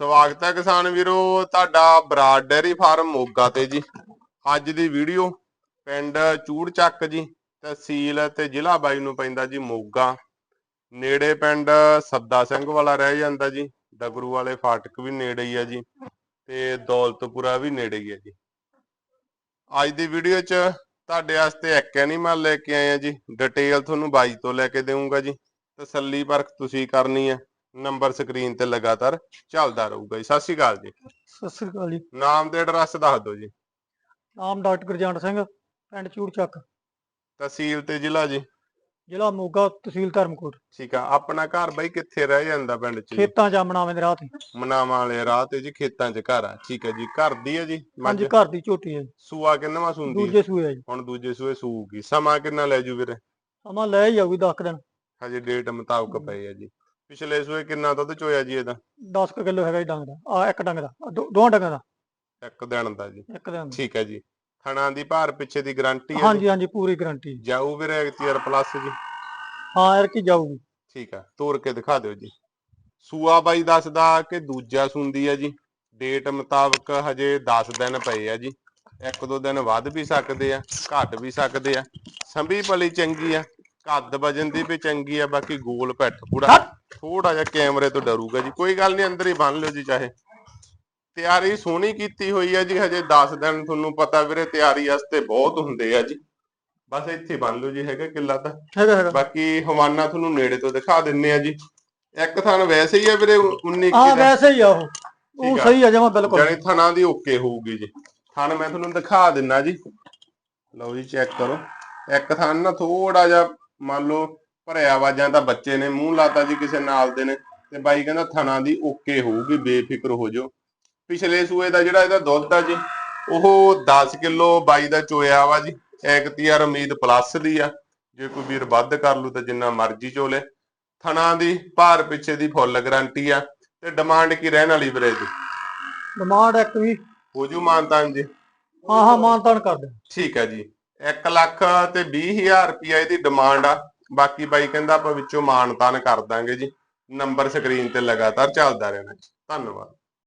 ਸਵਾਗਤ ਹੈ ਕਿਸਾਨ ਵੀਰੋ, ਤੁਹਾਡਾ ਬਰਾਡ ਡੇਅਰੀ ਫਾਰਮ ਮੋਗਾ ਤੇ ਜੀ। ਅੱਜ ਦੀ ਵੀਡੀਓ ਪਿੰਡ ਚੂੜ ਚੱਕ ਜੀ, ਤਹਿਸੀਲ ਤੇ ਜ਼ਿਲ੍ਹਾ ਬਾਈ ਨੂੰ ਪੈਂਦਾ ਜੀ ਮੋਗਾ। ਨੇੜੇ ਪਿੰਡ ਸੱਦਾ ਸਿੰਘ ਵਾਲਾ ਰਹਿ ਜਾਂਦਾ ਜੀ, ਡਗਰੂ ਵਾਲੇ ਫਾਟਕ ਵੀ ਨੇੜੇ ਹੀ ਆ ਜੀ ਤੇ ਦੌਲਤਪੁਰਾ ਵੀ ਨੇੜੇ ਹੀ ਆ ਜੀ। ਅੱਜ ਦੀ ਵੀਡੀਓ 'ਚ ਤੁਹਾਡੇ ਵਾਸਤੇ ਇੱਕ ਐਨੀਮਲ ਲੈ ਕੇ ਆਏ ਆ ਜੀ ਡਿਟੇਲ ਤੁਹਾਨੂੰ ਬਾਈ ਤੋਂ ਲੈ ਕੇ ਦੇਵਾਂਗਾ ਜੀ। ਤਸੱਲੀ ਪਰਖ ਤੁਸੀਂ ਕਰਨੀ ਹੈ ਨੰਬਰ ਸਕਰੀਨ ਤੇ ਲਗਾਤਾਰ ਚੱਲਦਾ ਰਹੂਗਾ ਜੀ। ਸਤਿ ਸ਼੍ਰੀ ਅਕਾਲ ਜੀ। ਸਤਿ ਸ੍ਰੀ ਅਕਾਲ ਜੀ। ਨਾਮ ਤੇ ਐਡਰੈਸ ਦੱਸ ਦਿਓ ਜੀ। ਨਾਮ ਡਾਕਟਰ ਗੁਰਜੰਟ ਸਿੰਘ ਪਿੰਡ ਚੂੜਚੱਕ। ਤਹਿਸੀਲ ਤੇ ਜ਼ਿਲ੍ਹਾ ਜੀ। ਜ਼ਿਲ੍ਹਾ ਮੋਗਾ ਤਹਿਸੀਲ ਧਰਮਕੋਟ। ਠੀਕ ਆ। ਆਪਣਾ ਘਰ ਬਾਈ ਕਿੱਥੇ ਰਹਿ ਜਾਂਦਾ ਪਿੰਡ ਚ ਜੀ? ਖੇਤਾਂ ਚ ਆਮਣਾਵੇਂ ਦੇ ਰਾਹ ਤੇ। ਮਨਾਵਾਂ ਵਾਲੇ ਰਾਹ ਤੇ ਜੀ ਖੇਤਾਂ ਚ ਘਰ ਆ। ਠੀਕ ਹੈ ਜੀ। ਘਰ ਦੀ ਹੈ ਜੀ ਮੱਝ? ਹਾਂਜੀ ਘਰ ਦੀ ਝੋਟੀ ਹੈ ਜੀ। ਸੂਆ ਕਿੰਨਵਾ ਸੁੰਦੀ ਦੂਜੇ ਸੂਏ ਆ ਜੀ। ਹੁਣ ਦੂਜੇ ਸੂਏ ਸੂਗੀ ਸਮਾਂ ਕਿੰਨਾ ਲੈ ਜੂ ਵੀਰੇ? ਸਮਾਂ ਲੈ ਹੀ ਆਊਗੀ 10 ਦਿਨ। ਹਜੇ ਡੇਟ ਮੁਤਾਬਕ ਪਏ ਆ ਜੀ। ਪਿਛਲੇ ਸੂਏ ਕਿੰਨਾ ਦੁੱਧ ਚੋਇਆ ਜੀ ਇਹਦਾ? 10 ਕਿਲੋ ਹੈਗਾ ਜੀ ਡੰਗ ਦਾ। ਆ ਇੱਕ ਡੰਗ ਦਾ। ਆਹ ਦੋ- ਦੋਹਾਂ ਡੰਗਾਂ ਦਾ। ਇੱਕ ਦਿਨ ਦਾ ਜੀ। ਇੱਕ ਦਿਨ ਦਾ। ਠੀਕ ਹੈ ਜੀ। ਥਣਾ ਦੀ ਭਾਰ ਪਿੱਛੇ ਦੀ ਗਾਰੰਟੀ ਹੈ ਜੀ? ਹਾਂਜੀ ਹਾਂਜੀ ਪੂਰੀ ਗਾਰੰਟੀ ਜਾਊ ਵੀਰੇ ਐਕਟੀਆਰ ਪਲੱਸ ਜੀ? ਹਾਂ ਯਾਰ ਕੀ ਜਾਊਗੀ। ਠੀਕ ਆ ਤੋੜ ਕੇ ਦਿਖਾ ਦਿਓ ਜੀ। ਸੂਆ ਬਾਈ ਦੱਸਦਾ ਕਿ ਦੂਜਾ ਸੁੰਦੀ ਹੈ ਜੀ। ਡੇਟ ਮੁਤਾਬਕ ਹਜੇ 10 ਦਿਨ ਪਏ ਆ ਜੀ। ਇੱਕ ਦੋ ਦਿਨ ਵੱਧ ਵੀ ਸਕਦੇ ਆ ਘਟ ਵੀ ਸਕਦੇ ਆ। ਸੰਭੀ ਭਲੀ ਚੰਗੀ ਆ। ਕੱਦ ਵਜਨ ਦੀ ਵੀ ਚੰਗੀ ਆ ਬਾਕੀ ਗੋਲ ਪਿੱਠ ਪੂੜਾ ਥੋੜਾ ਜਿਹਾ ਕੈਮਰੇ ਤੋਂ ਡਰੂਗਾ ਜੀ ਕੋਈ ਗੱਲ ਨਹੀਂ ਅੰਦਰ ਹੀ ਬੰਨ ਲਿਓ ਜੀ ਚਾਹੇ। ਤਿਆਰੀ ਸੋਹਣੀ ਕੀਤੀ ਹੋਈ ਆ ਜੀ ਹਜੇ 10 ਦਿਨ ਤੁਹਾਨੂੰ ਪਤਾ ਵੀਰੇ ਤਿਆਰੀ ਵਾਸਤੇ ਬਹੁਤ ਹੁੰਦੇ ਆ ਜੀ। ਬਸ ਇੱਥੇ ਬੰਨ ਲਿਓ ਜੀ ਹੈਗਾ ਕਿੱਲਾ ਤਾਂ। ਹੈਗਾ ਹੈਗਾ। ਬਾਕੀ ਹਵਾਨਾ ਤੁਹਾਨੂੰ ਨੇੜੇ ਤੋਂ ਦਿਖਾ ਦਿੰਨੇ ਆ ਜੀ। ਇੱਕ ਥਣ ਵੈਸੇ ਹੀ ਆ ਵੀਰੇ 19 ਹਾਂ ਦਾ। ਵੈਸੇ ਹੀ ਆ ਉਹ। ਉਹ। ਸਹੀ ਆ ਜਮਾ ਬਿਲਕੁਲ। ਜਾਨੀ ਥਣਾ ਦੀ ਓਕੇ ਹੋਊਗੀ ਜੀ। ਥਣ ਮੈਂ ਤੁਹਾਨੂੰ ਦਿਖਾ ਦਿੰਨਾ ਜੀ। ਲਓ ਜੀ ਚੈੱਕ ਕਰੋ। ਇੱਕ ਥਣ ਨਾ ਥੋੜਾ ਜਿਹਾ ਮੰਨ ਲਓ ਭਰਿਆ ਵਾ ਜਾਂ ਤਾਂ ਬੱਚੇ ਨੇ ਮੂੰਹ ਲਾਤਾ ਜੀ ਕਿਸੇ ਨਾਲ ਦੇ ਨੇ ਤੇ ਬਾਈ ਕਹਿੰਦਾ ਥਣਾ ਦੀ ਓਕੇ ਹੋਊਗੀ ਬੇਫਿਕਰ ਹੋ ਜਾਓ। ਪਿਛਲੇ ਸੂਏ ਦਾ ਜਿਹੜਾ ਇਹਦਾ ਦੁੱਧ ਆ ਜੀ ਉਹ 10 ਕਿਲੋ ਬਾਈ ਦਾ ਚੋਇਆ ਵਾ ਜੀ ਐਕਤੀਆਰ ਉਮੀਦ ਪਲੱਸ ਦੀ ਆ। ਜੇ ਕੋਈ ਵੀਰ ਵੱਧ ਕਰ ਲੂ ਤਾਂ ਜਿੰਨਾ ਮਰਜ਼ੀ ਚੋਲੇ। ਥਣਾ ਦੀ ਭਾਰ ਪਿੱਛੇ ਦੀ ਫੁੱਲ ਗਾਰੰਟੀ ਆ ਤੇ ਡਿਮਾਂਡ ਕੀ ਰਹਿਣ ਵਾਲੀ ਵੀਰੇ ਦੀ ਡਿਮਾਂਡ ਇੱਕ ਵੀ। ਹੋ ਜੂ ਮਾਨਤਾਨ ਜੀ। ਹਾਂ ਹਾਂ ਮਾਨਤਾਨ ਕਰ ਦੇ ਠੀਕ ਹੈ ਜੀ। 1 ਲੱਖ ਤੇ 20000 ਰੁਪਇਆ ਇਹਦੀ ਡਿਮਾਂਡ ਆ। ਬਾਕੀ ਬਾਈ ਕਹਿੰਦਾ ਆਪਾਂ ਵਿੱਚੋਂ ਮਾਨਤਾਨ ਕਰ ਦਾਂਗੇ ਜੀ। ਨੰਬਰ ਸਕਰੀਨ ਤੇ ਲਗਾਤਾਰ ਚੱਲਦਾ ਰਹਿਣਾ ਜੀ। ਧੰਨਵਾਦ।